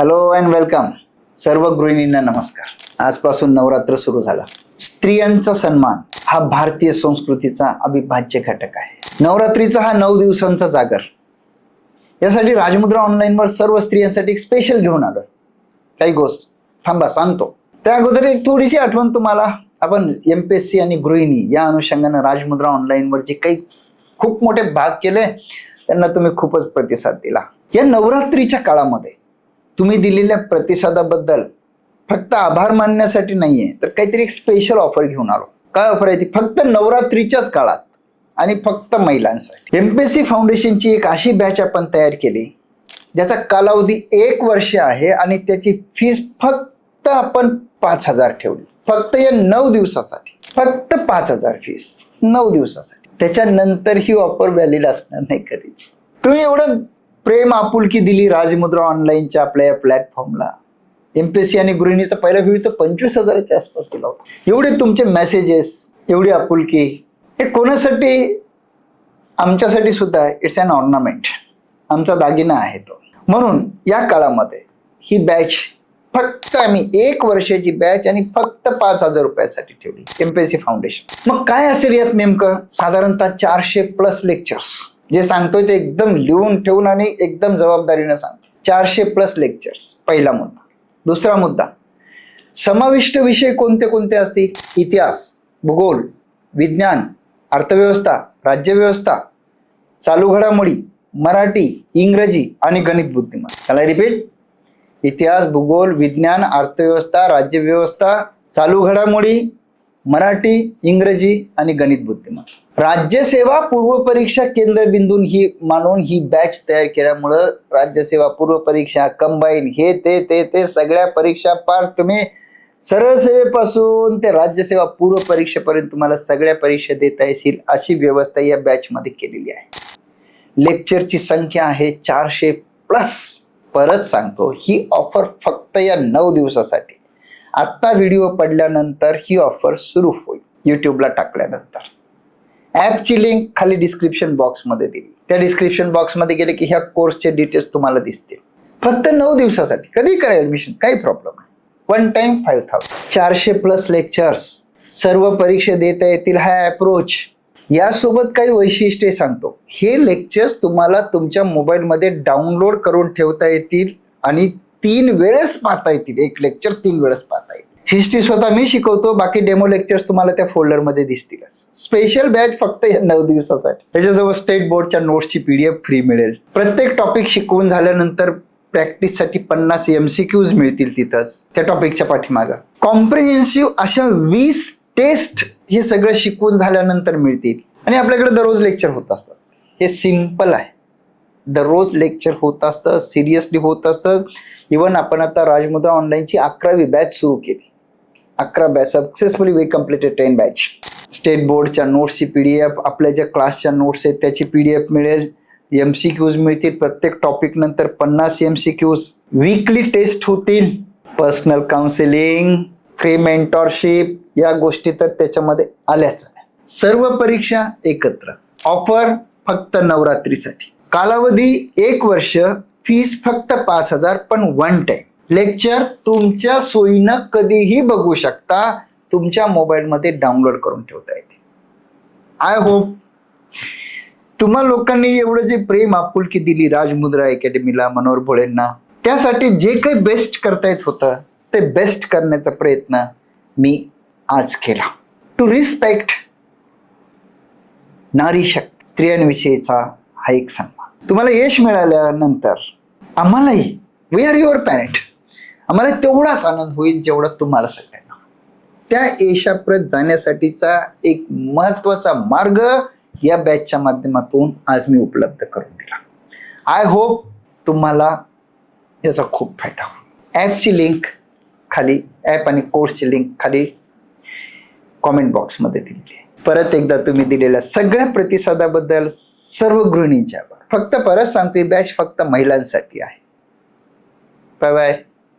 Hello and welcome सर्व गृहिणींना नमस्कार. आजपासून नवरात्र सुरू झाला. स्त्रियांचा सन्मान हा भारतीय संस्कृतीचा अविभाज्य घटक आहे. नवरात्रीचा हा नऊ दिवसांचा जागर. यासाठी राजमुद्रा ऑनलाईनवर सर्व स्त्रियांसाठी एक स्पेशल घेऊन आलोय. काही गोष्ट थांबा सांगतो. त्या अगोदर एक थोडीशी आठवण तुम्हाला. आपण एम पी एस सी आणि गृहिणी या अनुषंगानं राजमुद्रा ऑनलाईनवर जे काही खूप मोठे भाग केले त्यांना तुम्ही खूपच प्रतिसाद दिला. या नवरात्रीच्या काळामध्ये तुम्ही दिलेल्या प्रतिसादाबद्दल फक्त आभार मानण्यासाठी नाहीये तर काहीतरी एक स्पेशल ऑफर घेऊन आलो. काय ऑफर आहे ती? फक्त नवरात्रीच्याच काळात आणि फक्त महिलांसाठी. एमपीएससी फाउंडेशनची एक अशी बॅच आपण तयार केली ज्याचा कालावधी एक वर्ष आहे आणि त्याची फीस फक्त आपण पाच हजार ठेवली. फक्त या नऊ दिवसासाठी. फक्त पाच हजार फीस नऊ दिवसासाठी. त्याच्यानंतर ही ऑफर व्हॅलिड असणार नाही कधीच. तुम्ही एवढं प्रेम आपुलकी दिली राजमुद्रा ऑनलाईनच्या आपल्या या प्लॅटफॉर्मला एमपीएससी आणि गृहिणीचा पहिला व्ह्यू तर पंचवीस हजाराच्या आसपास केला होता. एवढे तुमचे मेसेजेस एवढी आपुलकी हे कोणासाठी? आमच्यासाठी सुद्धा इट्स अन ऑर्नामेंट आमचा दागिना आहे तो. म्हणून या काळामध्ये ही बॅच फक्त आम्ही एक वर्षाची बॅच आणि फक्त पाच हजार रुपयासाठी ठेवली. एमपीएससी फाउंडेशन मग काय असेल यात नेमकं? साधारणतः चारशे प्लस लेक्चर्स जे सांगतोय ते एकदम लिहून ठेवून आणि एकदम जबाबदारीनं सांगतो. चारशे प्लस लेक्चर्स पहिला मुद्दा. दुसरा मुद्दा. समाविष्ट विषय कोणते कोणते असतील? इतिहास भूगोल विज्ञान अर्थव्यवस्था राज्यव्यवस्था चालू घडामोडी मराठी इंग्रजी आणि गणित बुद्धिमत्ता. त्याला रिपीट इतिहास भूगोल विज्ञान अर्थव्यवस्था राज्यव्यवस्था चालू घडामोडी मराठी इंग्रजी आणि गणित बुद्धिमत्ता राज्यसेवा पूर्वपरीक्षा केंद्रबिंदून ही मानून ही बॅच तयार केल्यामुळं राज्यसेवा पूर्व परीक्षा कंबाईन हे ते ते ते सगळ्या परीक्षा पार तुम्ही सरळ सेवेपासून ते राज्यसेवा पूर्व परीक्षेपर्यंत तुम्हाला सगळ्या परीक्षा देता येतील अशी व्यवस्था या बॅचमध्ये केलेली आहे. लेक्चरची संख्या आहे चारशे प्लस परत सांगतो ही ऑफर फक्त या नऊ दिवसासाठी. आत्ता व्हिडिओ पडल्यानंतर ही ऑफर सुरू होईल. यूट्यूबला टाकल्यानंतर. ॲपची लिंक खाली डिस्क्रिप्शन बॉक्समध्ये दिली. त्या डिस्क्रिप्शन बॉक्समध्ये गेले की ह्या कोर्सचे डिटेल्स तुम्हाला दिसतील. फक्त नऊ दिवसासाठी कधी करा ॲडमिशन काही प्रॉब्लेम नाही. वन टाइम फाईव्ह थाउजंड चारशे प्लस लेक्चर्स सर्व परीक्षा देता येतील हा अप्रोच यासोबत काही वैशिष्ट्ये सांगतो. हे लेक्चर्स तुम्हाला तुमच्या मोबाईलमध्ये डाउनलोड करून ठेवता येतील आणि तीन वेळेस पाहता येतील. एक लेक्चर तीन वेळेस पाहता येईल हिस्ट्री स्वतः मी शिकवतो बाकी डेमो लेक्चर्स तुम्हाला त्या फोल्डरमध्ये दिसतीलच. स्पेशल बॅच फक्त या नऊ दिवसासाठी. त्याच्याजवळ स्टेट बोर्डच्या नोट्सची पीडीएफ फ्री मिळेल. प्रत्येक टॉपिक शिकवून झाल्यानंतर प्रॅक्टिससाठी पन्नास एम सी क्यूज मिळतील तिथंच त्या टॉपिकच्या पाठीमागं. कॉम्प्रिहेन्सिव्ह अशा वीस टेस्ट हे सगळं शिकवून झाल्यानंतर मिळतील. आणि आपल्याकडे दररोज लेक्चर होत असतात. हे सिंपल आहे. दररोज लेक्चर होत असतं सिरियसली होत असतं. इवन आपण आता राजमुद्रा ऑनलाईनची अकरावी बॅच सुरू केली. अकरा batch successfully we completed ten batch state बोर्डच्या नोट्सची पी डी एफ आपल्या ज्या क्लासच्या नोट्स आहेत त्याची पी डी एफ मिळेल. एम सी क्यूज मिळतील. प्रत्येक टॉपिक नंतर पन्नास M C Qs weekly test होतील. पर्सनल काउन्सिलिंग फ्री मेंटॉरशिप या गोष्टी तर त्याच्यामध्ये आल्याच सर्व परीक्षा एकत्र. ऑफर फक्त नवरात्रीसाठी. कालावधी एक वर्ष फीस फक्त पाच हजार पण वन टाइम लेक्चर तुमच्या सोयीनं कधीही बघू शकता तुमच्या मोबाईलमध्ये डाउनलोड करून ठेवता येते. आय होप तुम्हा लोकांनी एवढं जे प्रेम आपुलकी दिली राजमुद्रा अकॅडमीला मनोहर भोळेंना त्यासाठी जे काही बेस्ट करता येत होतं ते बेस्ट करण्याचा प्रयत्न मी आज केला. टू रिस्पेक्ट नारी शक्ती स्त्रियांविषयीचा हा एक सांगा तुम्हाला यश मिळाल्यानंतर आम्हालाही वी आर युअर पॅरेंट आम्हाला तेवढाच आनंद होईल जेवढा तुम्हाला सगळ्यांना. त्या यशाप्रत जाण्यासाठीचा एक महत्त्वाचा मार्ग या बॅचच्या माध्यमातून आज मी उपलब्ध करून दिला. आय होप तुम्हाला याचा खूप फायदा होईल. ॲपची लिंक खाली ॲप आणि कोर्सची लिंक खाली कॉमेंट बॉक्समध्ये दिलेली आहे. परत एकदा तुम्ही दिलेल्या सगळ्या प्रतिसादाबद्दल सर्व गृहिणींच्या फक्त परत सांगतो ही बॅच फक्त महिलांसाठी आहे. Bye bye